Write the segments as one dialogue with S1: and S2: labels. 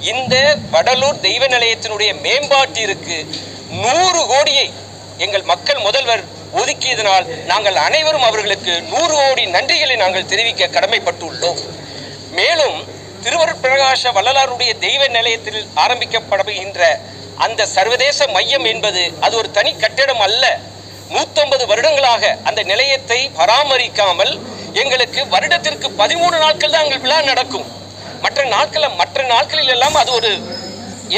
S1: இந்த வடலூர் தெய்வ நிலையத்தினுடைய மேம்பாட்டிற்கு நூறு கோடியை எங்கள் மக்கள் முதல்வர் ஒதுக்கியதனால் நாங்கள் அனைவரும் அவர்களுக்கு நூறு கோடி நன்றிகளை நாங்கள் தெரிவிக்க கடமைப்பட்டுள்ளோம். மேலும் திருவருட் பிரகாச வள்ளலாருடைய தெய்வ நிலையத்தில் ஆரம்பிக்கப்படுகின்ற அந்த சர்வதேச மையம் என்பது அது ஒரு தனி கட்டிடம் அல்ல. நூத்தொன்பது வருடங்களாக அந்த நிலையத்தை பராமரிக்காமல் எங்களுக்கு வருடத்திற்கு பதிமூணு நாட்கள் தான் எங்கள் விழா நடக்கும். மற்ற நாட்களில் மற்ற நாட்களில் எல்லாம் அது ஒரு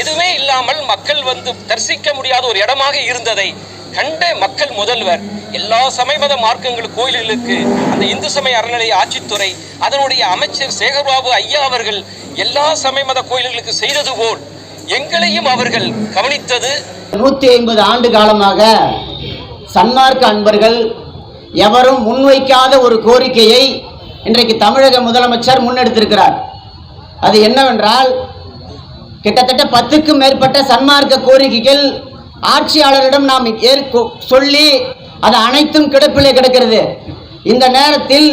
S1: எதுவுமே இல்லாமல் மக்கள் வந்து தரிசிக்க முடியாத ஒரு இடமாக இருந்ததை கண்ட மக்கள் முதல்வர் எல்லா சமயமத மார்க்கங்கள் கோயில்களுக்கு அந்த இந்து சமய அறநிலைய ஆட்சித்துறை அதனுடைய அமைச்சர் சேகர்பாபு ஐயா அவர்கள் எல்லா சமயமத கோயில்களுக்கு செய்தது போல் எங்களையும் அவர்கள் கவனித்தது.
S2: நூற்றி ஐம்பது ஆண்டு காலமாக சன்மார்க்க அன்பர்கள் எவரும் முன்வைக்காத ஒரு கோரிக்கையை இன்றைக்கு தமிழக முதலமைச்சர் முன்னெடுத்திருக்கிறார். அது என்னவென்றால் கிட்டத்தட்ட பத்துக்கும் மேற்பட்ட சன்மார்க்க கோரிக்கைகள் ஆட்சியாளரிடம் நாம் ஏற் சொல்லி அது அனைத்தும் கிடப்பிலே கிடக்கிறது. இந்த நேரத்தில்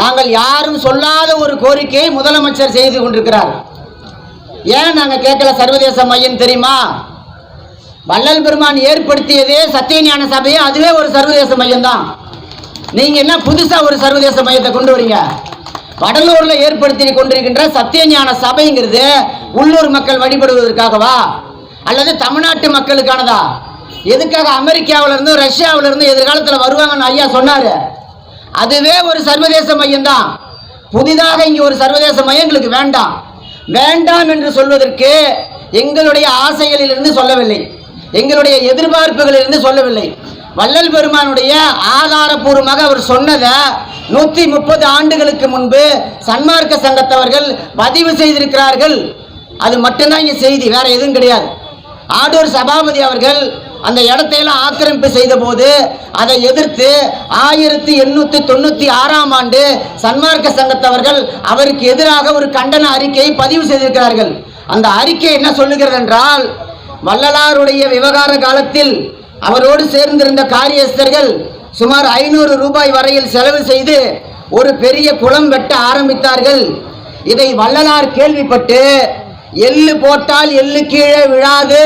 S2: நாங்கள் யாரும் சொல்லாத ஒரு கோரிக்கையை முதலமைச்சர் செய்து கொண்டிருக்கிறார். ஏன் நாங்கள் கேட்கல சர்வதேச மையம் தெரியுமா? வள்ளல் பெருமான் ஏற்படுத்தியதே சத்தியஞான சபையே அதுவே ஒரு சர்வதேச மையம் தான் நீங்கள் என்ன புதுசாக ஒரு சர்வதேச மையத்தை கொண்டு வரீங்க? வடலூர்ல ஏற்படுத்தி கொண்டிருக்கின்ற சத்தியஞான சபைங்கிறது உள்ளூர் மக்கள் வழிபடுவதற்காகவா? அல்லது தமிழ்நாட்டு மக்களுக்கானதா? எதுக்காக அமெரிக்காவில இருந்து ரஷ்யாவில இருந்து எதிர்காலத்தில் வருவாங்கன்னு ஐயா சொன்னாரு. அதுவே ஒரு சர்வதேச மையம் தான் புதிதாக இங்கே ஒரு சர்வதேச மையம் எங்களுக்கு வேண்டாம். வேண்டாம் என்று சொல்வதற்கு எங்களுடைய ஆசைகளிலிருந்து சொல்லவில்லை. எங்களுடைய எதிர்பார்ப்புகளிலிருந்து சொல்லவில்லை. வள்ளல் பெருமானுடைய ஆதாரபூர்வமாக அவர் சொன்னதை நூற்றி முப்பது ஆண்டுகளுக்கு முன்பு சன்மார்க்க சங்கத்தவர்கள் பதிவு செய்திருக்கிறார்கள். அது மட்டும்தான் இங்கே செய்தி வேற எதுவும் கிடையாது. ஆடூர் சபாபதி அவர்கள் அந்த இடத்தையெல்லாம் ஆக்கிரமிப்பு செய்த போது அதை எதிர்த்து ஆயிரத்தி எண்ணூற்றி தொண்ணூற்றி ஆறாம் ஆண்டு சன்மார்க்க சங்கத்தவர்கள் அவருக்கு எதிராக ஒரு கண்டன அறிக்கையை பதிவு செய்திருக்கிறார்கள். அந்த அறிக்கை என்ன சொல்லுகிறது என்றால் வள்ளலாருடைய விவகார காலத்தில் அவரோடு சேர்ந்திருந்த காரியஸ்தர்கள் சுமார் ஐநூறு ரூபாய் வரையில் செலவு செய்து ஒரு பெரிய குளம் வெட்ட ஆரம்பித்தார்கள். இதை வள்ளலார் கேள்விப்பட்டு எள்ளு போட்டால் எள்ளு கீழே விழாது.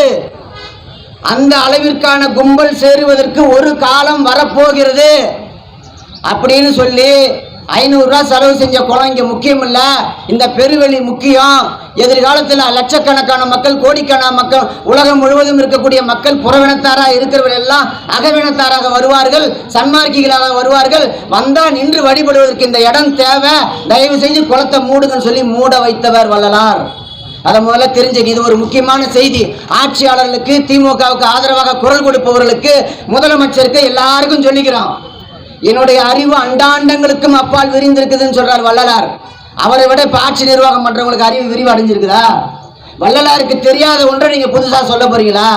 S2: அந்த அளவிற்கான கும்பல் சேருவதற்கு ஒரு காலம் வரப்போகிறது. அப்படின்னு சொல்லி ஐநூறுரூவா செலவு செஞ்ச குளம் இங்கே முக்கியம் இல்லை இந்த பெருவெளி முக்கியம். எதிர்காலத்தில் லட்சக்கணக்கான மக்கள் கோடிக்கணக்கான மக்கள் உலகம் முழுவதும் இருக்கக்கூடிய மக்கள் புறவினத்தாராக இருக்கிறவர்கள் எல்லாம் அகவினத்தாராக வருவார்கள் சன்மார்க்கிகளாக வருவார்கள். வந்தால் நின்று வழிபடுவதற்கு இந்த இடம் தேவை. தயவு செஞ்சு குளத்தை மூடுங்கன்னு சொல்லி மூட வைத்தவர் வள்ளலார். அதை முதல்ல தெரிஞ்சுக்க இது ஒரு முக்கியமான செய்தி. ஆட்சியாளர்களுக்கு திமுகவுக்கு ஆதரவாக குரல் கொடுப்பவர்களுக்கு முதலமைச்சருக்கு எல்லாருக்கும் சொல்லிக்கிறோம். என்னுடைய அறிவு அண்டாண்டங்களுக்கும் அப்பால் விரிந்திருக்குதுன்னு சொல்றார் வள்ளலார். அவரை விட பாட்சி ஆட்சி நிர்வாகம் பண்றவங்களுக்கு அறிவு விரிவு அடைஞ்சிருக்குதா வள்ளலாருக்கு தெரியாத ஒன்றை நீங்க புதுசா சொல்ல போறீங்களா?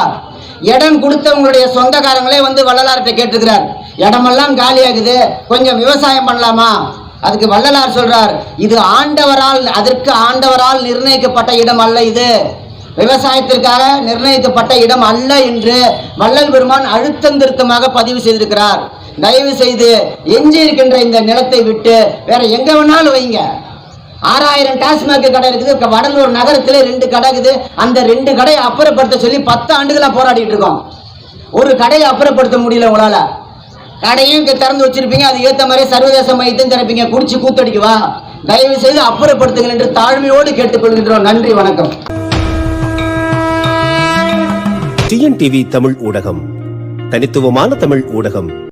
S2: இடம் கொடுத்தவங்களுடைய சொந்தக்காரங்களே வந்து வள்ளலார்கிட்ட கேட்டுக்கிறார் இடமெல்லாம் காலியாகுது கொஞ்சம் விவசாயம் பண்ணலாமா? அதுக்கு வள்ளலார் சொல்றார் இது ஆண்டவரால் அதற்கு ஆண்டவரால் நிர்ணயிக்கப்பட்ட இடம் அல்ல இது. விவசாயத்திற்காக நிர்ணயிக்கப்பட்ட இடம் அல்ல என்று வள்ளல் பெருமான் அழுத்தம் திருத்தமாக பதிவு செய்திருக்கிறார். தயவு செய்து எஞ்சி இருக்கின்ற இந்த நிலத்தை விட்டு வேற எங்க வேணாலும் வைங்க. ஆறாயிரம் டாஸ்மாக் கடை இருக்குது. வடலூர் நகரத்துல ரெண்டு கடை இருக்குது. அந்த ரெண்டு கடையை அப்புறப்படுத்த சொல்லி பத்து ஆண்டுகளா போராடிட்டு இருக்கோம். ஒரு கடையை அப்புறப்படுத்த முடியல உங்களால. கடையும் திறந்து வச்சிருப்பீங்க. அது ஏத்த மாதிரி சர்வதேச மையத்தையும் திறப்பீங்க. குடிச்சு கூத்தடிக்குவா தயவு செய்து அப்புறப்படுத்துங்கள் என்று தாழ்மையோடு கேட்டுக்கொள்கின்றோம். நன்றி வணக்கம்.
S3: டிஎன்டிவி தமிழ் ஊடகம். தனித்துவமான தமிழ் ஊடகம்.